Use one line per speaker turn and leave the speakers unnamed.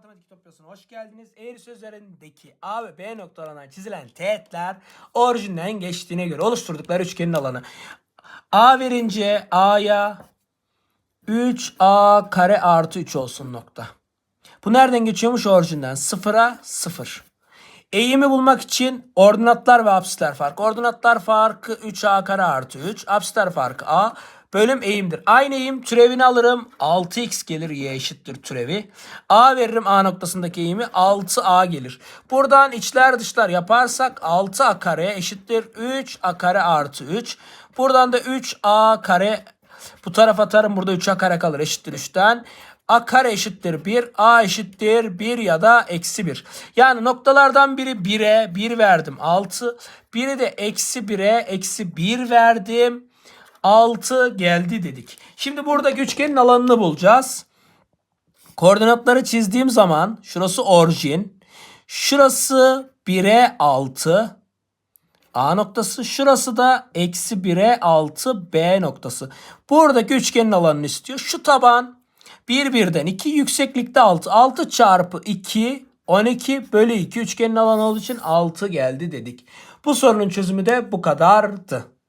Matematik Topyası'na hoş geldiniz. Eğri sözlerindeki A ve B noktalarından çizilen teğetler orijinden geçtiğine göre oluşturdukları üçgenin alanı. A verince A'ya 3A kare artı 3 olsun nokta. Bu nereden geçiyormuş orijinden? Sıfıra sıfır. Eğimi bulmak için ordinatlar ve apsisler farkı. Ordinatlar farkı 3a kare artı 3. Apsisler farkı a. Bölüm eğimdir. Aynı eğim türevini alırım. 6x gelir y eşittir türevi. a veririm a noktasındaki eğimi 6a gelir. Buradan içler dışlar yaparsak 6a kare eşittir 3a kare artı 3. Buradan da 3a kare bu tarafa atarım burada 3a kare kalır eşittir 3'ten. A kare eşittir 1, A eşittir 1 ya da eksi 1. Yani noktalardan biri 1'e 1 verdim 6. Biri de eksi 1'e eksi 1 verdim. 6 geldi dedik. Şimdi burada üçgenin alanını bulacağız. Koordinatları çizdiğim zaman şurası orijin. Şurası 1'e 6. A noktası. Şurası da eksi 1'e 6 B noktası. Buradaki üçgenin alanını istiyor. Şu taban 1 birden 2 yükseklikte 6. 6 çarpı 2 12 bölü 2 üçgenin alanı olduğu için 6 geldi dedik. Bu sorunun çözümü de bu kadardı.